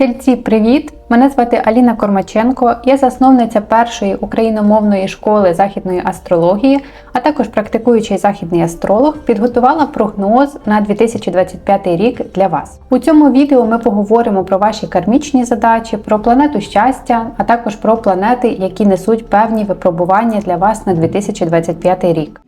Тельці, привіт! Мене звати Аліна Кормаченко, я засновниця першої україномовної школи західної астрології, а також практикуючий західний астролог, підготувала прогноз на 2025 рік для вас. У цьому відео ми поговоримо про ваші кармічні задачі, про планету щастя, а також про планети, які несуть певні випробування для вас на 2025 рік.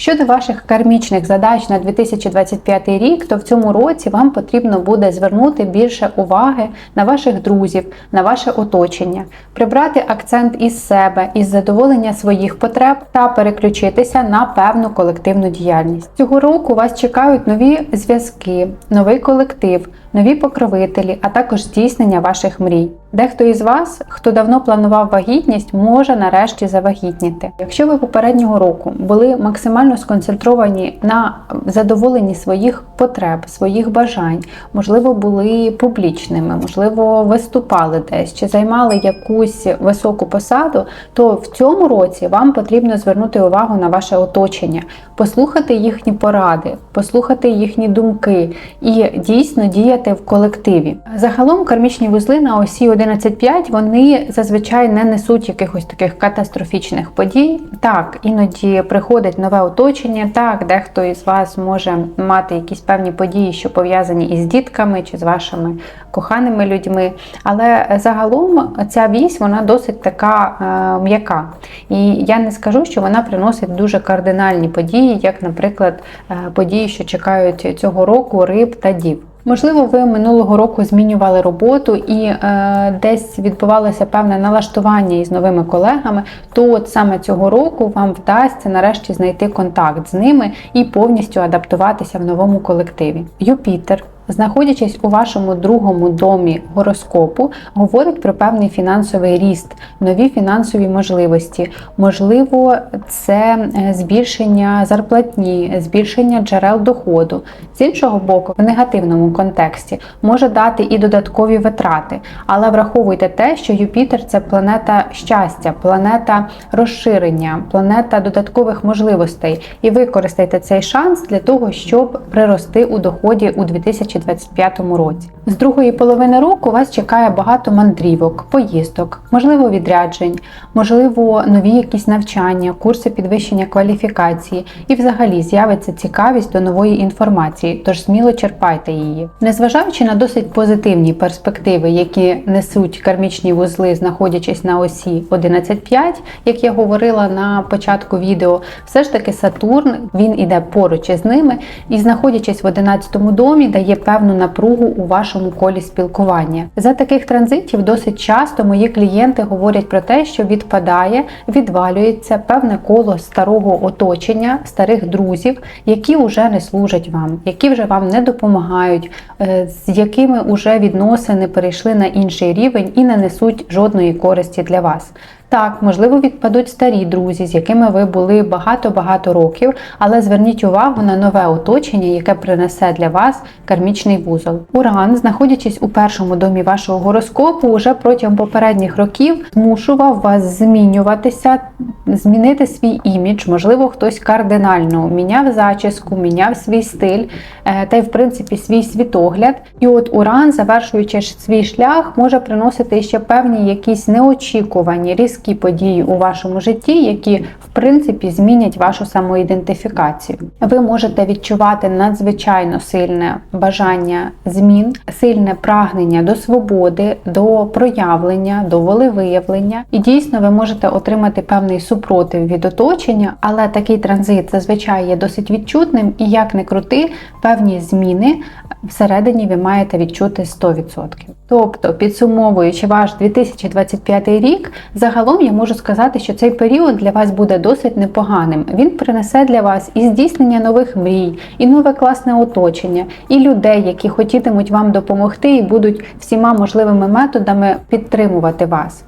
Щодо ваших кармічних задач на 2025 рік, то в цьому році вам потрібно буде звернути більше уваги на ваших друзів, на ваше оточення, прибрати акцент із себе, із задоволення своїх потреб та переключитися на певну колективну діяльність. Цього року вас чекають нові зв'язки, новий колектив, нові покровителі, а також здійснення ваших мрій. Дехто із вас, хто давно планував вагітність, може нарешті завагітніти. Якщо ви попереднього року були максимально сконцентровані на задоволенні своїх потреб, своїх бажань, можливо, були публічними, можливо, виступали десь чи займали якусь високу посаду, то в цьому році вам потрібно звернути увагу на ваше оточення, послухати їхні поради, послухати їхні думки і дійсно діяти в колективі. Загалом кармічні вузли на осі 11.5 вони зазвичай не несуть якихось таких катастрофічних подій. Так, іноді приходить нове оточення. Так, дехто із вас може мати якісь певні події, що пов'язані із дітками чи з вашими коханими людьми. Але загалом ця вісь вона досить така е, м'яка. І я не скажу, що вона приносить дуже кардинальні події, як, наприклад, е, події, що чекають цього року риб та дів. Можливо, ви минулого року змінювали роботу і е, десь відбувалося певне налаштування із новими колегами, то от саме цього року вам вдасться нарешті знайти контакт з ними і повністю адаптуватися в новому колективі. Юпітер. Знаходячись у вашому другому домі гороскопу, говорить про певний фінансовий ріст, нові фінансові можливості. Можливо, це е, збільшення зарплатні, збільшення джерел доходу. З іншого боку, в негативному контексті може дати і додаткові витрати, але враховуйте те, що Юпітер це планета щастя, планета розширення, планета додаткових можливостей. І використайте цей шанс для того, щоб прирости у доході у 2020 2025 році. З другої половини року вас чекає багато мандрівок, поїздок, можливо, відряджень, можливо, нові якісь навчання, курси підвищення кваліфікації і взагалі з'явиться цікавість до нової інформації, тож сміло черпайте її. Незважаючи на досить позитивні перспективи, які несуть кармічні вузли, знаходячись на осі 11.5, як я говорила на початку відео, все ж таки Сатурн він іде поруч із ними і, знаходячись в 11 домі, дає певну напругу у вашому колі спілкування. За таких транзитів досить часто мої клієнти говорять про те, що відпадає, відвалюється певне коло старого оточення, старих друзів, які вже не служать вам, які вже вам не допомагають, е, з якими вже відносини перейшли на інший рівень і не несуть жодної користі для вас. Так, можливо, відпадуть старі друзі, з якими ви були багато-багато років, але зверніть увагу на нове оточення, яке принесе для вас кармічний вузол. Уран, знаходячись у першому домі вашого гороскопу, уже протягом попередніх років змушував вас змінюватися, змінити свій імідж, можливо, хтось кардинально міняв зачіску, міняв свій стиль е, та й, в принципі, свій світогляд. І от Уран, завершуючи свій шлях, може приносити ще певні якісь неочікувані різкі різкі події у вашому житті, які в принципі змінять вашу самоідентифікацію. Ви можете відчувати надзвичайно сильне бажання змін, сильне прагнення до свободи, до проявлення, до волевиявлення. І дійсно ви можете отримати певний супротив від оточення, але такий транзит зазвичай є досить відчутним і як не крути, певні зміни всередині ви маєте відчути 100%. Тобто, підсумовуючи ваш 2025 рік, загалом я можу сказати, що цей період для вас буде досить непоганим. Він принесе для вас і здійснення нових мрій, і нове класне оточення, і людей, які хотітимуть вам допомогти і будуть всіма можливими методами підтримувати вас.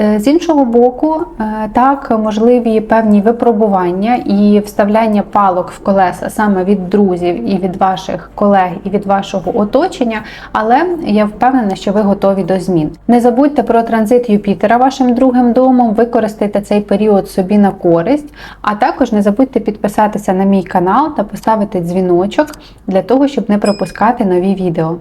Е, З іншого боку, е, так можливі певні випробування і вставляння палок в колеса саме від друзів і від ваших колег і від вашого оточення, але я впевнена, що ви готові до змін. Не забудьте про транзит Юпітера вашим другим домом, використайте цей період собі на користь, а також не забудьте підписатися на мій канал та поставити дзвіночок для того, щоб не пропускати нові відео.